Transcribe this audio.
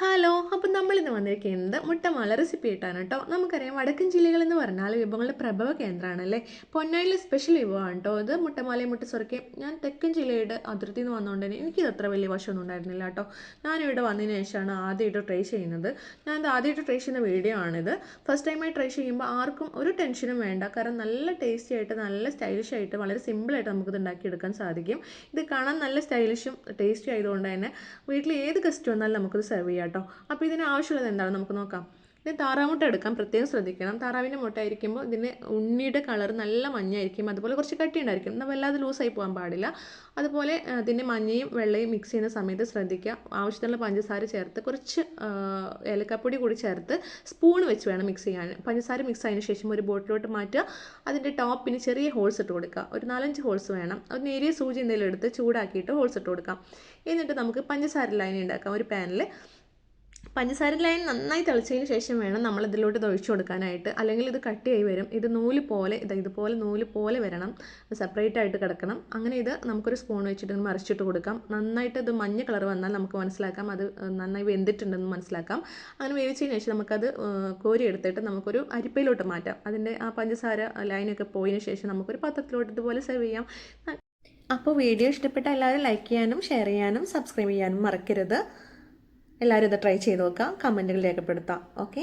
Hello അപ്പം നമ്മളിന്ന് വന്നിരിക്കുന്നത് മുട്ടമാല റെസിപ്പി ആയിട്ടാണ് കേട്ടോ നമുക്കറിയാം വടക്കൻ ജില്ലകൾ എന്ന് പറഞ്ഞാൽ വിഭവങ്ങളുടെ പ്രഭവ കേന്ദ്രമാണല്ലേ? പൊന്നായിലെ സ്പെഷ്യൽ വിഭവമാണ് കേട്ടോ ഇത്. മുട്ടമാലയും മുട്ട മുട്ടസ്വർക്കയും ഞാൻ തെക്കൻ ജില്ലയുടെ അതിർത്തി നിന്ന് വന്നുകൊണ്ട് തന്നെ എനിക്കിത് അത്ര വലിയ വശമൊന്നും ഉണ്ടായിരുന്നില്ല കേട്ടോ ഞാനിവിടെ വന്നതിന് ശേഷമാണ് ആദ്യമായിട്ട് ട്രൈ ചെയ്യുന്നത്. ഞാൻ ഇത് ആദ്യമായിട്ട് ട്രൈ ചെയ്യുന്ന വീഡിയോ ആണിത്. ഫസ്റ്റ് ടൈമായി ട്രൈ ചെയ്യുമ്പോൾ ആർക്കും ഒരു ടെൻഷനും വേണ്ട. കാരണം നല്ല ടേസ്റ്റി ആയിട്ട് നല്ല സ്റ്റൈലിഷ് ആയിട്ട് വളരെ സിമ്പിളായിട്ട് നമുക്കിത് ഉണ്ടാക്കിയെടുക്കാൻ സാധിക്കും. ഇത് കാണാൻ നല്ല സ്റ്റൈലിഷും ടേസ്റ്റി ആയതുകൊണ്ട് തന്നെ വീട്ടിൽ ഏത് ഗസ്റ്റ് വന്നാലും നമുക്കിത് സെർവ് ചെയ്യാം കേട്ടോ. അപ്പോൾ ഇതിന് ആവശ്യമുള്ളത് എന്താണ്? നമുക്ക് നോക്കാം. ഇത് താറാമുട്ട എടുക്കാം. പ്രത്യേകം ശ്രദ്ധിക്കണം. താറാവിന്റെ മുട്ട ആയിരിക്കുമ്പോൾ ഇതിന് ഉണ്ണിയുടെ കളർ നല്ല മഞ്ഞായിരിക്കും അതുപോലെ കുറച്ച് കട്ടി ഉണ്ടായിരിക്കും. എന്നാൽ വല്ലാതെ ലൂസായി പോകാൻ പാടില്ല. അതുപോലെ ഇതിന്റെ മഞ്ഞയും വെള്ളയും മിക്സ് ചെയ്യുന്ന സമയത്ത് ശ്രദ്ധിക്കുക. ആവശ്യത്തിനുള്ള പഞ്ചസാര ചേർത്ത് കുറച്ച് ഏലക്കപ്പൊടി കൂടി ചേർത്ത് സ്പൂൺ വെച്ച് വേണം മിക്സ് ചെയ്യാൻ. പഞ്ചസാര മിക്സ് ആയതിനു ശേഷം ഒരു ബോട്ടിലോട്ട് മാറ്റുക. അതിന്റെ ടോപ്പിന് ചെറിയ ഹോൾസ് ഇട്ട് കൊടുക്കുക. ഒരു നാലഞ്ച് ഹോൾസ് വേണം. അത് നേരിയ സൂചി എന്തെങ്കിലും എടുത്ത് ചൂടാക്കിയിട്ട് ഹോൾസ് ഇട്ട് കൊടുക്കാം. എന്നിട്ട് നമുക്ക് പഞ്ചസാര ലൈൻ ഉണ്ടാക്കാം. ഒരു പാനിൽ പഞ്ചസാര ലൈൻ നന്നായി തിളച്ചതിന് ശേഷം വേണം നമ്മൾ ഇതിലോട്ട് ഇത് ഒഴിച്ചു കൊടുക്കാനായിട്ട്. അല്ലെങ്കിൽ ഇത് കട്ടിയായി വരും. ഇത് നൂൽ പോലെ ഇത് ഇതുപോലെ നൂൽ പോലെ വരണം. സെപ്പറേറ്റ് ആയിട്ട് കിടക്കണം. അങ്ങനെ ഇത് നമുക്കൊരു സ്പൂൺ വെച്ചിട്ട് മറിച്ചിട്ട് കൊടുക്കാം. നന്നായിട്ട് ഇത് മഞ്ഞ കളർ വന്നാൽ നമുക്ക് മനസ്സിലാക്കാം. അത് നന്നായി വെന്തിട്ടുണ്ടെന്ന് മനസ്സിലാക്കാം. അങ്ങനെ വേവിച്ചതിന് ശേഷം നമുക്കത് കോരി എടുത്തിട്ട് നമുക്കൊരു അരിപ്പയിലോട്ട് മാറ്റാം. അതിന്റെ ആ പഞ്ചസാര ലൈനൊക്കെ പോയതിന് ശേഷം നമുക്കൊരു പത്രത്തിലോട്ട് ഇതുപോലെ സെർവ് ചെയ്യാം. അപ്പോൾ വീഡിയോ ഇഷ്ടപ്പെട്ട എല്ലാവരും ലൈക്ക് ചെയ്യാനും ഷെയർ ചെയ്യാനും സബ്സ്ക്രൈബ് ചെയ്യാനും മറക്കരുത്. എല്ലാവരും ഇത് ട്രൈ ചെയ്ത് നോക്കാം. കമന്റുകൾ രേഖപ്പെടുത്താം. ഓക്കെ